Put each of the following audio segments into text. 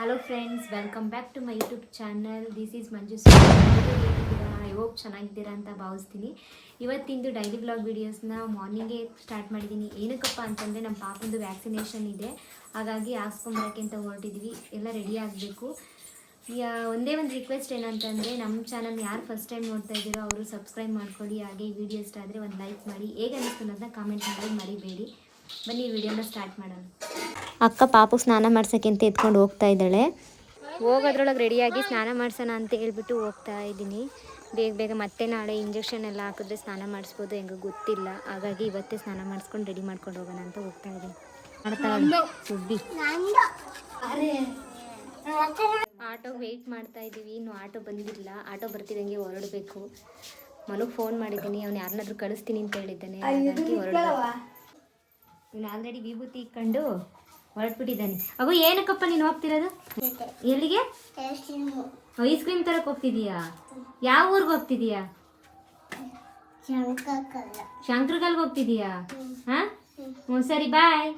Hello friends welcome back to my YouTube channel this is Manju I hope ಚೆನ್ನಾಗಿದ್ದೀರಾ ಅಂತ ಭಾವಿಸ್ತೀನಿ. ಇವತ್ತಿಂದು daily blog ವೀಡಿಯೋಸ್ನ ಮಾರ್ನಿಂಗೇ start ಮಾಡಿದ್ದೀನಿ. ಏನಕ್ಕಪ್ಪ ಅಂತಂದರೆ ನಮ್ಮ ಪಾಪಂದು ವ್ಯಾಕ್ಸಿನೇಷನ್ ಇದೆ. ಹಾಗಾಗಿ ಹಾಕ್ಸ್ಕೊಂಬರಕ್ಕೆ ಅಂತ ಹೊರಟಿದ್ವಿ. ಎಲ್ಲ ರೆಡಿ ಆಗಬೇಕು. ಒಂದೇ ಒಂದು ರಿಕ್ವೆಸ್ಟ್ ಏನಂತಂದರೆ ನಮ್ಮ ಚಾನಲ್ ಯಾರು ಫಸ್ಟ್ ಟೈಮ್ ನೋಡ್ತಾ ಇದ್ದೀರೋ ಅವರು ಸಬ್ಸ್ಕ್ರೈಬ್ ಮಾಡ್ಕೊಳ್ಳಿ. ಹಾಗೆ ವಿಡಿಯೋ ಇಷ್ಟ ಆದರೆ ಒಂದು ಲೈಕ್ ಮಾಡಿ. ಹೇಗೆ ಅನಿಸ್ತು ಅನ್ನೋದನ್ನ ಕಾಮೆಂಟ್ ಮಾಡಿ, ಮರಿಬೇಡಿ. ಬನ್ನಿ ವಿಡಿಯೋನ ಸ್ಟಾರ್ಟ್ ಮಾಡೋಣ. ಅಕ್ಕ ಪಾಪು ಸ್ನಾನ ಮಾಡ್ಸಕ್ಕಿಂತ ಅಂತ ಎತ್ಕೊಂಡು ಹೋಗ್ತಾ ಇದ್ದಾಳೆ. ಹೋಗೋದ್ರೊಳಗೆ ರೆಡಿಯಾಗಿ ಸ್ನಾನ ಮಾಡ್ಸೋಣ ಅಂತ ಹೇಳ್ಬಿಟ್ಟು ಹೋಗ್ತಾ ಇದ್ದೀನಿ. ಬೇಗ ಬೇಗ ಮತ್ತೆ ನಾಳೆ ಇಂಜೆಕ್ಷನ್ ಎಲ್ಲ ಹಾಕಿದ್ರೆ ಸ್ನಾನ ಮಾಡಿಸ್ಬೋದು ಹೆಂಗೋ ಗೊತ್ತಿಲ್ಲ. ಹಾಗಾಗಿ ಇವತ್ತೇ ಸ್ನಾನ ಮಾಡಿಸ್ಕೊಂಡು ರೆಡಿ ಮಾಡ್ಕೊಂಡು ಹೋಗೋಣ ಅಂತ ಹೋಗ್ತಾ ಇದ್ದೀನಿ. ಆಟೋ ಸುಬ್ಬಿ ಆಟೋಗೆ ವೆಯ್ಟ್ ಮಾಡ್ತಾ ಇದ್ದೀವಿ. ಇನ್ನು ಆಟೋ ಬಂದಿಲ್ಲ. ಆಟೋ ಬರ್ತಿದ್ದಂಗೆ ಹೊರಡಬೇಕು. ಮನಗೆ ಫೋನ್ ಮಾಡಿದ್ದೀನಿ. ಅವ್ನು ಯಾರನ್ನಾದ್ರೂ ಕಳಿಸ್ತೀನಿ ಅಂತ ಹೇಳಿದ್ದಾನೆ. ಹಾಗಾಗಿ ಹೊರಡ್ಬೇಕು. ಇವನು ಆಲ್ರೆಡಿ ವಿಭೂತಿ ಇಕ್ಕೊಂಡು ಹೊರಟ್ಬಿಟ್ಟಿದ್ದಾನೆ. ಅವು ಏನಕ್ಕಪ್ಪ ನೀನು ಹೋಗ್ತಿರೋದು? ಎಲ್ಲಿಗೆ? ಐಸ್ ಕ್ರೀಮ್ ತರಕ್ಕೆ ಹೋಗ್ತಿದೀಯಾ? ಯಾವ ಊರಿಗೆ ಹೋಗ್ತಿದೀಯಾ? ಶಂಕರ್ಗಲ್ಗೆ ಹೋಗ್ತಿದೀಯಾ? ಹಾ? ಹ್ಞೂ ಸರಿ ಬಾಯ್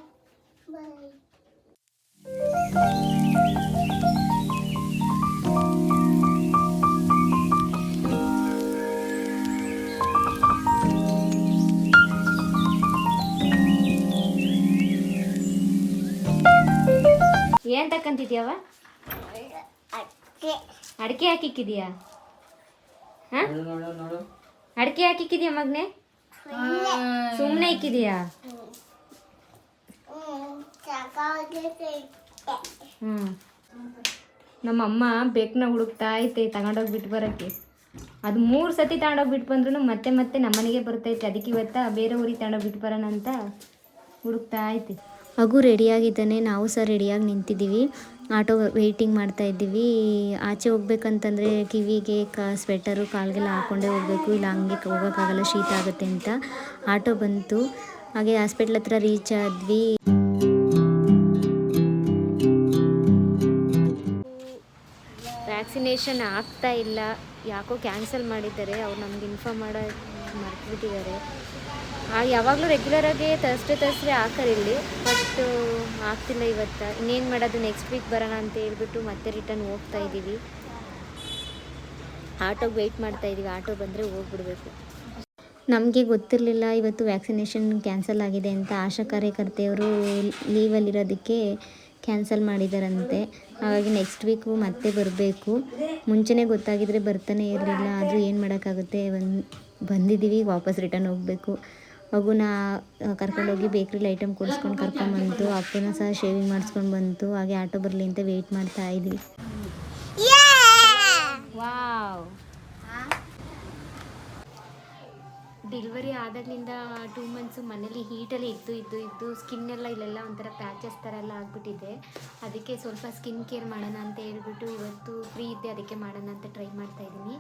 ಏನ್ ತಕ್ಕಂತಿದ್ಯಾವ ಅಡಿಕೆ ಹಾಕಿಕ್ಕಿದ್ಯಾ? ಹಾ? ಅಡಿಕೆ ಹಾಕಿಕ್ಕಿದ್ಯಾ ಮಗ್ನೆ? ಸುಮ್ಮನೆ ಇಕ್ಕಿದ್ಯಾ? ನಮ್ಮ ಅಮ್ಮ ಬೆಕ್ನ ಹುಡುಕ್ತಾ ಐತೆ ತಗೊಂಡೋಗಿ ಬಿಟ್ಟು ಬರಕ್ಕೆ. ಅದು ಮೂರು ಸತಿ ತಗೊಂಡೋಗಿ ಬಿಟ್ಟು ಬಂದ್ರು ಮತ್ತೆ ಮತ್ತೆ ನಮ್ಮನೆಗೆ ಬರ್ತೈತೆ ಅದಕ್ಕೆ ಇವತ್ತ ಬೇರೆ ಊರಿಗೆ ತಗೊಂಡೋಗಿ ಬಿಟ್ಟು ಬರೋಣ ಅಂತ ಹುಡುಕ್ತಾ ಐತೆ. ಮಗು ರೆಡಿಯಾಗಿದ್ದಾನೆ, ನಾವು ಸಹ ರೆಡಿಯಾಗಿ ನಿಂತಿದ್ದೀವಿ. ಆಟೋ ವೆಯ್ಟಿಂಗ್ ಮಾಡ್ತಾ ಇದ್ದೀವಿ. ಆಚೆ ಹೋಗ್ಬೇಕಂತಂದರೆ ಕಿವಿಗೆ ಕ ಸ್ವೆಟರು ಕಾಲ್ಗೆಲ್ಲ ಹಾಕ್ಕೊಂಡೇ ಹೋಗಬೇಕು. ಇಲ್ಲ ಹಂಗೆ ಹೋಗೋಕ್ಕಾಗಲ್ಲ, ಶೀತ ಆಗುತ್ತೆ ಅಂತ. ಆಟೋ ಬಂತು. ಹಾಗೆ ಹಾಸ್ಪಿಟ್ಲ್ ಹತ್ರ ರೀಚ್ ಆದ್ವಿ. ವ್ಯಾಕ್ಸಿನೇಷನ್ ಆಗ್ತಾ ಇಲ್ಲ. ಯಾಕೋ ಕ್ಯಾನ್ಸಲ್ ಮಾಡಿದ್ದಾರೆ. ಅವ್ರು ನಮ್ಗೆ ಇನ್ಫಾರ್ಮ್ ಮಾಡೋ ಮರ್ತ್ಬಿಟ್ಟಿದ್ದಾರೆ ಆಗ ಯಾವಾಗಲೂ ರೆಗ್ಯುಲರಾಗಿ ತರ್ಸ್ಡೇ ತರ್ಸ್ಡೇ ಹಾಕರ್ ಇಲ್ಲಿ ಬಟ್ ಆಗ್ತಿಲ್ಲ ಇವತ್ತು. ಇನ್ನೇನು ಮಾಡೋದು? ನೆಕ್ಸ್ಟ್ ವೀಕ್ ಬರೋಣ ಅಂತ ಹೇಳ್ಬಿಟ್ಟು ಮತ್ತೆ ರಿಟರ್ನ್ ಹೋಗ್ತಾ ಇದ್ದೀವಿ ಆಟೋಗೆ ವೆಯ್ಟ್ ಮಾಡ್ತಾ ಇದ್ದೀವಿ ಆಟೋ ಬಂದರೆ ಹೋಗ್ಬಿಡ್ಬೇಕು. ನಮಗೆ ಗೊತ್ತಿರಲಿಲ್ಲ ಇವತ್ತು ವ್ಯಾಕ್ಸಿನೇಷನ್ ಕ್ಯಾನ್ಸಲ್ ಆಗಿದೆ ಅಂತ. ಆಶಾ ಕಾರ್ಯಕರ್ತೆಯವರು ಲೀವಲ್ಲಿರೋದಕ್ಕೆ ಕ್ಯಾನ್ಸಲ್ ಮಾಡಿದಾರಂತೆ. ಹಾಗಾಗಿ ನೆಕ್ಸ್ಟ್ ವೀಕು ಮತ್ತೆ ಬರಬೇಕು. ಮುಂಚೆನೇ ಗೊತ್ತಾಗಿದ್ರೆ ಬರ್ತಾನೆ ಇರಲಿಲ್ಲ. ಆದರೂ ಏನು ಮಾಡೋಕ್ಕಾಗುತ್ತೆ ಒಂದು ಬಂದಿದ್ದೀವಿ ವಾಪಸ್ ರಿಟರ್ನ್ ಹೋಗಬೇಕು. ಮಗುನ ಕರ್ಕೊಂಡೋಗಿ ಬೇಕ್ರಿಲಿ ಐಟಮ್ ಕೊಡಿಸ್ಕೊಂಡು ಕರ್ಕೊಂಬಂತು ಅಪ್ಪನ ಸಹ ಶೇವಿಂಗ್ ಮಾಡಿಸ್ಕೊಂಡು ಬಂತು ಹಾಗೆ ಆಟೋ ಬರಲಿ ಅಂತ ವೆಯ್ಟ್ ಮಾಡ್ತಾ ಇದ್ವಿ. ವಾವ್ ಡೆಲಿವರಿ ಆದಾಗಲಿಂದ ಟೂ ಮಂತ್ಸು ಮನೇಲಿ ಹೀಟಲ್ಲಿ ಇತ್ತು ಇದ್ದು ಇದ್ದು ಸ್ಕಿನ್ ಎಲ್ಲ ಇಲ್ಲೆಲ್ಲ ಒಂಥರ ಪ್ಯಾಚಸ್ ಥರ ಎಲ್ಲ ಆಗ್ಬಿಟ್ಟಿದೆ. ಅದಕ್ಕೆ ಸ್ವಲ್ಪ ಸ್ಕಿನ್ ಕೇರ್ ಮಾಡೋಣ ಅಂತ ಹೇಳ್ಬಿಟ್ಟು ಇವತ್ತು ಫ್ರೀ ಇದ್ದೆ, ಅದಕ್ಕೆ ಮಾಡೋಣ ಅಂತ ಟ್ರೈ ಮಾಡ್ತಾ ಇದ್ದೀನಿ.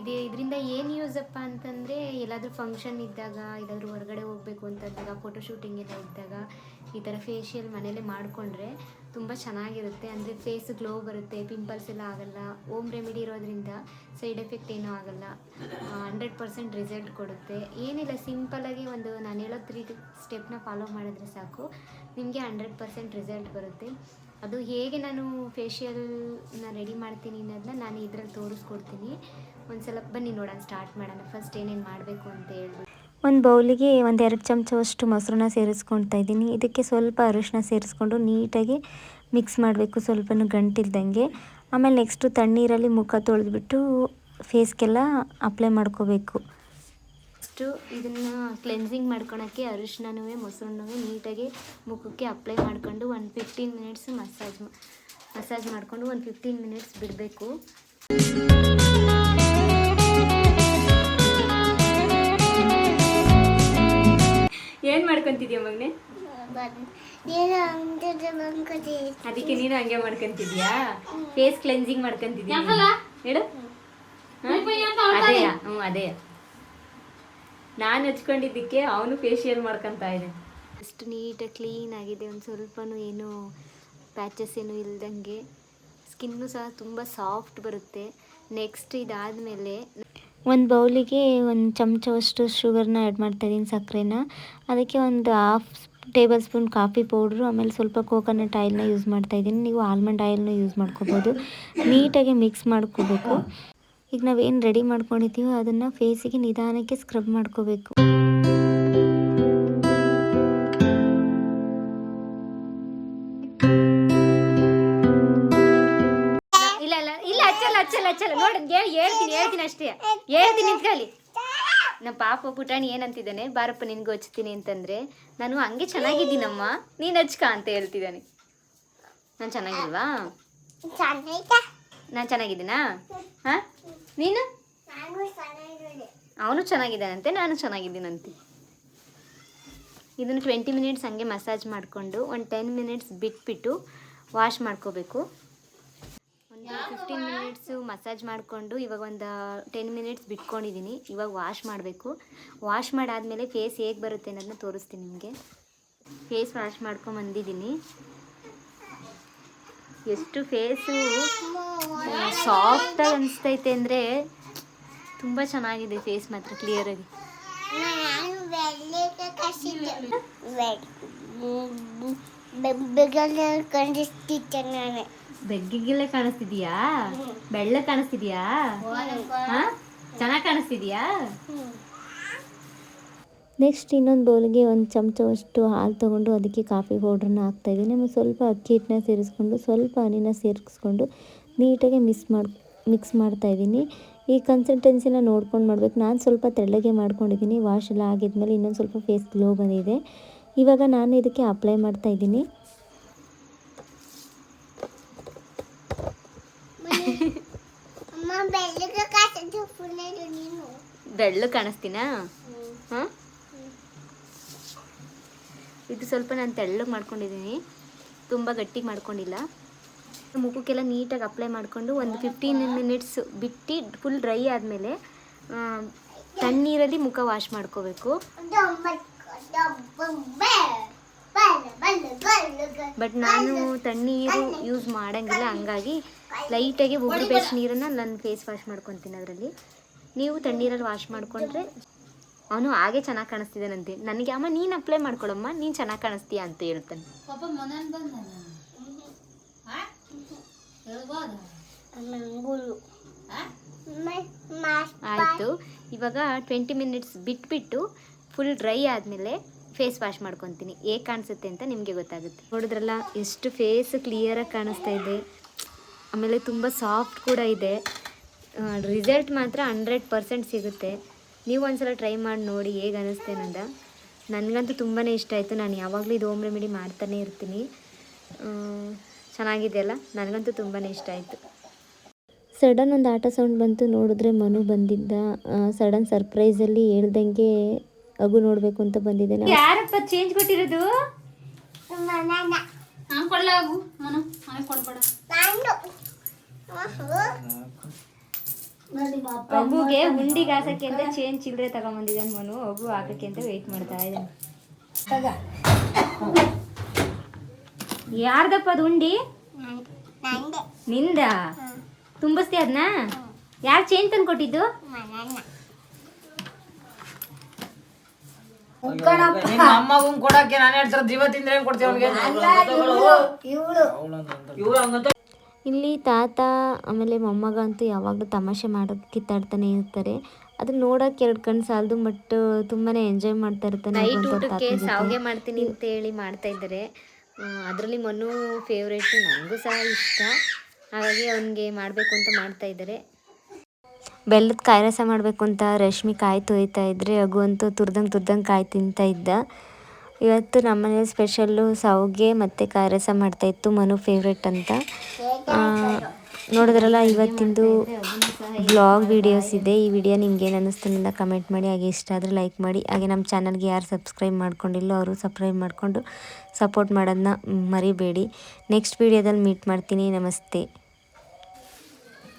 ಇದು, ಇದರಿಂದ ಏನು ಯೂಸಪ್ಪ ಅಂತಂದರೆ, ಎಲ್ಲಾದರೂ ಫಂಕ್ಷನ್ ಇದ್ದಾಗ, ಎಲ್ಲಾದರೂ ಹೊರಗಡೆ ಹೋಗಬೇಕು ಅಂತಂದಾಗ ಫೋಟೋ ಶೂಟಿಂಗ್ ಎಲ್ಲ ಇದ್ದಾಗ, ಈ ಥರ ಫೇಶಿಯಲ್ ಮನೇಲೇ ಮಾಡಿಕೊಂಡ್ರೆ ತುಂಬ ಚೆನ್ನಾಗಿರುತ್ತೆ. ಅಂದರೆ ಫೇಸ್ ಗ್ಲೋ ಬರುತ್ತೆ ಪಿಂಪಲ್ಸ್ ಎಲ್ಲ ಆಗಲ್ಲ ಓಮ್ ರೆಮಿಡಿ ಇರೋದ್ರಿಂದ ಸೈಡ್ ಎಫೆಕ್ಟ್ ಏನೂ ಆಗಲ್ಲ. ಹಂಡ್ರೆಡ್ ಪರ್ಸೆಂಟ್ ರಿಸಲ್ಟ್ ಕೊಡುತ್ತೆ. ಏನಿಲ್ಲ ಸಿಂಪಲಾಗಿ ಒಂದು ನಾನು ಹೇಳೋ ತ್ರೀ ಸ್ಟೆಪ್ನ ಫಾಲೋ ಮಾಡಿದ್ರೆ ಸಾಕು. ನಿಮಗೆ ಹಂಡ್ರೆಡ್ ಪರ್ಸೆಂಟ್ ರಿಸಲ್ಟ್ ಬರುತ್ತೆ. ಅದು ಹೇಗೆ ನಾನು ಫೇಶಿಯಲ್ನ ರೆಡಿ ಮಾಡ್ತೀನಿ ಅನ್ನೋದನ್ನ ನಾನು ಇದ್ರಲ್ಲಿ ತೋರಿಸ್ಕೊಡ್ತೀನಿ. ಒಂದ್ಸಲ ಬನ್ನಿ ನೋಡೋಣ ಸ್ಟಾರ್ಟ್ ಮಾಡೋಣ. ಫಸ್ಟ್ ಏನೇನು ಮಾಡಬೇಕು ಅಂತ ಹೇಳಿ. ಒಂದು ಬೌಲಿಗೆ ಒಂದು ಎರಡು ಚಮಚವಷ್ಟು ಮೊಸರನ್ನ ಸೇರಿಸ್ಕೊಳ್ತಾ ಇದ್ದೀನಿ. ಇದಕ್ಕೆ ಸ್ವಲ್ಪ ಅರಿಶಿನ ಸೇರಿಸ್ಕೊಂಡು ನೀಟಾಗಿ ಮಿಕ್ಸ್ ಮಾಡಬೇಕು, ಸ್ವಲ್ಪನೂ ಗಂಟಿಲ್ದಂಗೆ. ಆಮೇಲೆ ನೆಕ್ಸ್ಟು ತಣ್ಣೀರಲ್ಲಿ ಮುಖ ತೊಳೆದ್ಬಿಟ್ಟು ಫೇಸ್ಗೆಲ್ಲ ಅಪ್ಲೈ ಮಾಡ್ಕೋಬೇಕು. ನೆಕ್ಸ್ಟು ಇದನ್ನು ಕ್ಲೆನ್ಸಿಂಗ್ ಮಾಡ್ಕೊಳಕ್ಕೆ ಅರಿಶಿನನೂ ಮೊಸರನ್ನೂ ನೀಟಾಗಿ ಮುಖಕ್ಕೆ ಅಪ್ಲೈ ಮಾಡ್ಕೊಂಡು ಒಂದು ಫಿಫ್ಟೀನ್ ಮಿನಿಟ್ಸ್ ಮಸಾಜ್ ಮಸಾಜ್ ಮಾಡಿಕೊಂಡು ಒಂದು ಫಿಫ್ಟೀನ್ ಮಿನಿಟ್ಸ್ ಬಿಡಬೇಕು. ಏನು ಮಾಡ್ಕೊಂತಿದ್ಯಾ ಮಗನೆ? ಅದಕ್ಕೆ ನೀನು ಹಂಗೆ ಮಾಡ್ಕೊಂತಿದ್ಯಾ? ಫೇಸ್ ಕ್ಲೆನ್ಸಿಂಗ್ ಮಾಡ್ಕೊಂತಿದ್ಯಾ ಹೇಳು. ಅದೇ ಹ್ಞೂ ಅದೇ ನಾನು ಹಚ್ಕೊಂಡಿದ್ದಕ್ಕೆ ಅವನು ಫೇಶಿಯಲ್ ಮಾಡ್ಕೊತಾ ಇದೆ ಅಷ್ಟು ನೀಟಾಗಿ ಕ್ಲೀನ್ ಆಗಿದೆ. ಒಂದು ಸ್ವಲ್ಪನೂ ಏನು ಪ್ಯಾಚಸ್ ಏನು ಇಲ್ದಂಗೆ. ಸ್ಕಿನ್ನು ಸಹ ತುಂಬ ಸಾಫ್ಟ್ ಬರುತ್ತೆ. ನೆಕ್ಸ್ಟ್ ಇದಾದಮೇಲೆ ಒಂದು ಬೌಲಿಗೆ ಒಂದು ಚಮಚವಷ್ಟು ಶುಗರ್ನ ಆ್ಯಡ್ ಮಾಡ್ತಾಯಿದ್ದೀನಿ ಸಕ್ಕರೆನ. ಅದಕ್ಕೆ ಒಂದು half table spoon coffee powder ಆಮೇಲೆ ಸ್ವಲ್ಪ ಕೋಕೋನಟ್ ಆಯಿಲ್ನ ಯೂಸ್ ಮಾಡ್ತಾ ಇದ್ದೀನಿ. ನೀವು ಆಲ್ಮಂಡ್ ಆಯಿಲ್ನ ಯೂಸ್ ಮಾಡ್ಕೋಬೋದು. ನೀಟಾಗಿ ಮಿಕ್ಸ್ ಮಾಡ್ಕೋಬೇಕು. ಈಗ ನಾವೇನು ರೆಡಿ ಮಾಡ್ಕೊಂಡಿದ್ದೀವೋ ಅದನ್ನು ಫೇಸಿಗೆ ನಿಧಾನಕ್ಕೆ ಸ್ಕ್ರಬ್ ಮಾಡ್ಕೋಬೇಕು. ಇಲ್ಲ ಇಲ್ಲ ಇಲ್ಲ ಹಚ್ಚಲ್ಲ ಹಚ್ಚಲ್ಲ ಹಚ್ಚಲ್ಲ. ನೋಡಿ ಹೇಳ್ತೀನಿ ಹೇಳ್ತೀನಿ ಅಷ್ಟೇ. ಹೇಳ್ತೀನಿ ನಿಂತ್ಕೊಳ್ಳಿ ನಮ್ಮ ಪಾಪ ಪುಟಾಣಿ ಏನಂತಿದ್ದಾನೆ? ಬಾರಪ್ಪ ನಿನ್ಗೆ ಹಚ್ತೀನಿ ಅಂತಂದ್ರೆ ನಾನು ಹಂಗೆ ಚೆನ್ನಾಗಿದ್ದೀನಮ್ಮ. ನೀನು ಹಚ್ಕ ಅಂತ ಹೇಳ್ತಿದ್ದಾನೆ. ನಾನು ಚೆನ್ನಾಗಿಲ್ವಾ? ನಾನು ಚೆನ್ನಾಗಿದ್ದೀನಾ? ಹಾಂ? ನೀನು? ಅವನು ಚೆನ್ನಾಗಿದ್ದಾನಂತೆ ನಾನು ಚೆನ್ನಾಗಿದ್ದೀನಂತೆ. ಇದನ್ನು ಟ್ವೆಂಟಿ ಮಿನಿಟ್ಸ್ ಹಂಗೆ ಮಸಾಜ್ ಮಾಡಿಕೊಂಡು ಒಂದು ಟೆನ್ ಮಿನಿಟ್ಸ್ ಬಿಟ್ಬಿಟ್ಟು ವಾಶ್ ಮಾಡ್ಕೋಬೇಕು. ಒಂದು ಫಿಫ್ಟೀನ್ ಮಿನಿಟ್ಸು ಮಸಾಜ್ ಮಾಡಿಕೊಂಡು ಇವಾಗ ಒಂದು ಟೆನ್ ಮಿನಿಟ್ಸ್ ಬಿಟ್ಕೊಂಡಿದ್ದೀನಿ ಇವಾಗ ವಾಶ್ ಮಾಡಬೇಕು. ವಾಶ್ ಮಾಡಾದಮೇಲೆ ಫೇಸ್ ಹೇಗೆ ಬರುತ್ತೆ ಅನ್ನೋದನ್ನ ತೋರಿಸ್ತೀನಿ ನಿಮಗೆ. ಫೇಸ್ ವಾಶ್ ಮಾಡ್ಕೊಂಡು ಬಂದಿದ್ದೀನಿ ಎಷ್ಟು ಫೇಸು. ಸಾಫ್ಟಾಗಿ ಅನಿಸ್ತೈತೆ ಅಂದರೆ ತುಂಬ ಚೆನ್ನಾಗಿದೆ ಫೇಸ್ ಮಾತ್ರ ಕ್ಲಿಯರಾಗಿ ಬೆಗ್ಗಿಗೆಲ್ಲ ಕಾಣಿಸ್ತಿದ್ಯಾ? ಬೆಳ್ಳ ಕಾಣಿಸ್ತಿದ್ಯಾ? ಚೆನ್ನಾಗಿ ಕಾಣಿಸ್ತಿದ್ಯಾ? ನೆಕ್ಸ್ಟ್ ಇನ್ನೊಂದು ಬೌಲ್ಗೆ ಒಂದು ಚಮಚವಷ್ಟು ಹಾಲು ತೊಗೊಂಡು ಅದಕ್ಕೆ ಕಾಫಿ ಪೌಡ್ರನ್ನ ಹಾಕ್ತಾಯಿದ್ದೀನಿ ಆಮೇಲೆ ಸ್ವಲ್ಪ ಅಕ್ಕಿ ಹಿಟ್ಟನ್ನ ಸೇರಿಸ್ಕೊಂಡು ಸ್ವಲ್ಪ ಹಣ್ಣಿನ ಸೇರಿಸ್ಕೊಂಡು ನೀಟಾಗಿ ಮಿಕ್ಸ್ ಮಾಡಿ ಮಿಕ್ಸ್ ಮಾಡ್ತಾಯಿದ್ದೀನಿ ಈ ಕನ್ಸಿಸ್ಟೆನ್ಸಿನ ನೋಡ್ಕೊಂಡು ಮಾಡಬೇಕು. ನಾನು ಸ್ವಲ್ಪ ತೆಳ್ಳಗೆ ಮಾಡ್ಕೊಂಡಿದ್ದೀನಿ. ವಾಶ್ ಎಲ್ಲ ಆಗಿದ್ಮೇಲೆ ಇನ್ನೊಂದು ಸ್ವಲ್ಪ ಫೇಸ್ ಗ್ಲೋ ಬಂದಿದೆ. ಇವಾಗ ನಾನು ಇದಕ್ಕೆ ಅಪ್ಲೈ ಮಾಡ್ತಾಯಿದ್ದೀನಿ ಬೆಳ್ಳು ಕಾಣಿಸ್ತೀನಾ? ಹಾಂ? ಇದು ಸ್ವಲ್ಪ ನಾನು ತೆಳ್ಳಗೆ ಮಾಡ್ಕೊಂಡಿದ್ದೀನಿ. ತುಂಬ ಗಟ್ಟಿಗೆ ಮಾಡ್ಕೊಂಡಿಲ್ಲ. ಮುಖಕ್ಕೆಲ್ಲ ನೀಟಾಗಿ ಅಪ್ಲೈ ಮಾಡಿಕೊಂಡು ಒಂದು ಫಿಫ್ಟೀನ್ ಮಿನಿಟ್ಸ್ ಬಿಟ್ಟು ಫುಲ್ ಡ್ರೈ ಆದಮೇಲೆ ತಣ್ಣೀರಲ್ಲಿ ಮುಖ ವಾಶ್ ಮಾಡ್ಕೋಬೇಕು. ಬಟ್ ನಾನು ತಣ್ಣೀರು ಯೂಸ್ ಮಾಡೋಂಗಿಲ್ಲ. ಹಂಗಾಗಿ ಲೈಟಾಗಿ ಉಗುರು ಬೇಸ್ ನೀರನ್ನು ನಾನು ಫೇಸ್ ವಾಶ್ ಮಾಡ್ಕೊತೀನಿ ಅದರಲ್ಲಿ. ನೀವು ತಣ್ಣೀರಲ್ಲಿ ವಾಶ್ ಮಾಡಿಕೊಂಡ್ರೆ ಅವನು ಹಾಗೆ ಚೆನ್ನಾಗಿ ಕಾಣಿಸ್ತಿದ್ದಾನಂತೆ. ನನಗೆ ಅಮ್ಮ ನೀನು ಅಪ್ಲೈ ಮಾಡ್ಕೊಳಮ್ಮ ನೀನು ಚೆನ್ನಾಗಿ ಕಾಣಿಸ್ತೀಯ? ಅಂತ ಹೇಳ್ತಾನೆ. ಆಯಿತು. ಇವಾಗ ಟ್ವೆಂಟಿ ಮಿನಿಟ್ಸ್ ಬಿಟ್ಬಿಟ್ಟು ಫುಲ್ ಡ್ರೈ ಆದಮೇಲೆ ಫೇಸ್ ವಾಶ್ ಮಾಡ್ಕೊತೀನಿ. ಹೇಗೆ ಕಾಣಿಸುತ್ತೆ ಅಂತ ನಿಮಗೆ ಗೊತ್ತಾಗುತ್ತೆ. ನೋಡಿದ್ರಲ್ಲ ಎಷ್ಟು ಫೇಸ್ ಕ್ಲಿಯರಾಗಿ ಕಾಣಿಸ್ತಾ ಇದೆ. ಆಮೇಲೆ ತುಂಬ ಸಾಫ್ಟ್ ಕೂಡ ಇದೆ. ರಿಸಲ್ಟ್ ಮಾತ್ರ ಹಂಡ್ರೆಡ್ ಪರ್ಸೆಂಟ್ ಸಿಗುತ್ತೆ. ನೀವು ಒಂದ್ಸಲ ಟ್ರೈ ಮಾಡಿ ನೋಡಿ ಹೇಗೆ ಅನ್ನಿಸ್ತೆ ಅನ್ನೋದ ನನಗಂತೂ ತುಂಬಾ ಇಷ್ಟ ಆಯಿತು. ನಾನು ಯಾವಾಗಲೂ ಇದು ಓಮ್ ರೆಮಿಡಿ ಮಾಡ್ತಾನೆ ಇರ್ತೀನಿ. ಚೆನ್ನಾಗಿದೆ ಅಲ್ಲ? ನನಗಂತೂ ತುಂಬಾ ಇಷ್ಟ ಆಯಿತು. ಸಡನ್ ಒಂದು ಆಟ ಸೌಂಡ್ ಬಂತು ನೋಡಿದ್ರೆ ಮನು ಬಂದಿದ್ದ. ಸಡನ್ ಸರ್ಪ್ರೈಸಲ್ಲಿ ಹೇಳ್ದಂಗೆ ಅಗು ನೋಡಬೇಕು ಅಂತ ಬಂದಿದ್ದೇನೆ ಯಾರಪ್ಪ ಚೇಂಜ್ ಕೊಟ್ಟಿರೋದು? ನಾನು ಕೊಡ್ಲಾಗು ಮನು ನನಗೆ ಕೊಡ್ಬೇಡ. ಅಗುಗೆ ಉಂಡಿಗೆ ಹಾಕಕ್ಕೆ ಅಂತ ಚೇಂಜ್ ಚಿಲ್ಲರೆ ತಗೊಂಬಂದಿದ್ದಾನೆ ಮನು. ಅಬ್ಬು ಹಾಕಕ್ಕೆ ಅಂತ ವೆಯ್ಟ್ ಮಾಡ್ತಾ ಇದ್ದಾನೆ ಯಾರ್ದಪ್ಪ ಅದು ಉಂಡಿ ನಂದೆ. ತುಂಬಿಸ್ತೀಯ ಅದನ್ನ ಯಾರು ಚೇಂಜ್ ತಂದು ಕೊಟ್ಟಿದ್ದು? ಅಮ್ಮಗೂ ಕೊಡಕ್ಕೆ ನಾನು ಹೇಳ್ತಾರೆ ದಿವ ತಿಂದ್ರೆ ಕೊಡ್ತೀವಿ ಅವ್ನಿಗೆ? ಇವಳು ಹಂಗಂತ ಇಲ್ಲಿ ತಾತ ಆಮೇಲೆ ಮೊಮ್ಮಗ ಅಂತೂ ಯಾವಾಗಲೂ ತಮಾಷೆ ಮಾಡೋದು ಕಿತ್ತಾಡ್ತಾನೆ ಇರ್ತಾರೆ. ಅದನ್ನ ನೋಡಕ್ಕೆ ಎರಡು ಕಣ್ಣು ಸಾಲದು ಬಟ್ ತುಂಬಾನೇ ಎಂಜಾಯ್ ಮಾಡ್ತಾ ಇರ್ತಾನೆ ನೈಟ್ ಊಟಕ್ಕೆ ಸಾವಿಗೆ ಮಾಡ್ತೀನಿ ಅಂತ ಹೇಳಿ ಮಾಡ್ತಾ ಇದ್ದಾರೆ. ಅದರಲ್ಲಿ ಮನು ಫೇವ್ರೇಟು ನನಗೂ ಸಹ ಇಷ್ಟ. ಹಾಗಾಗಿ ಅವನಿಗೆ ಮಾಡಬೇಕು ಅಂತ ಮಾಡ್ತಾ ಇದ್ದಾರೆ. ಬೆಲ್ಲದ ಕಾಯಿ ರಸ ಮಾಡಬೇಕು ಅಂತ ರಶ್ಮಿ ಕಾಯಿ ತೊಯ್ತಾ ಇದ್ರೆ ಅಗು ಅಂತೂ ತುರ್ದಂಗೆ ತುರ್ದಂಗೆ ಕಾಯಿ ತಿಂತಾ ಇದ್ದ. ಇವತ್ತು ನಮ್ಮನೇಲಿ ಸ್ಪೆಷಲ್ಲು ಸಾವಿಗೆ ಮತ್ತು ಕಾರಸ ರಸ ಮಾಡ್ತಾಯಿತ್ತು ಮನು ಫೇವ್ರೆಟ್ ಅಂತ. ನೋಡಿದ್ರಲ್ಲ, ಇವತ್ತಿಂದು ಬ್ಲಾಗ್ ವೀಡಿಯೋಸ್ ಇದೆ. ಈ ವಿಡಿಯೋ ನಿಮ್ಗೆ ಏನು ಅನ್ನಿಸ್ತು ಅಂತ ಕಮೆಂಟ್ ಮಾಡಿ, ಹಾಗೆ ಇಷ್ಟ ಆದರೆ ಲೈಕ್ ಮಾಡಿ. ಹಾಗೆ ನಮ್ಮ ಚಾನಲ್ಗೆ ಯಾರು ಸಬ್ಸ್ಕ್ರೈಬ್ ಮಾಡ್ಕೊಂಡಿಲ್ಲೋ ಅವರು ಸಬ್ಸ್ಕ್ರೈಬ್ ಮಾಡಿಕೊಂಡು ಸಪೋರ್ಟ್ ಮಾಡೋದನ್ನ ಮರಿಬೇಡಿ. ನೆಕ್ಸ್ಟ್ ವಿಡಿಯೋದಲ್ಲಿ ಮೀಟ್ ಮಾಡ್ತೀನಿ. ನಮಸ್ತೆ.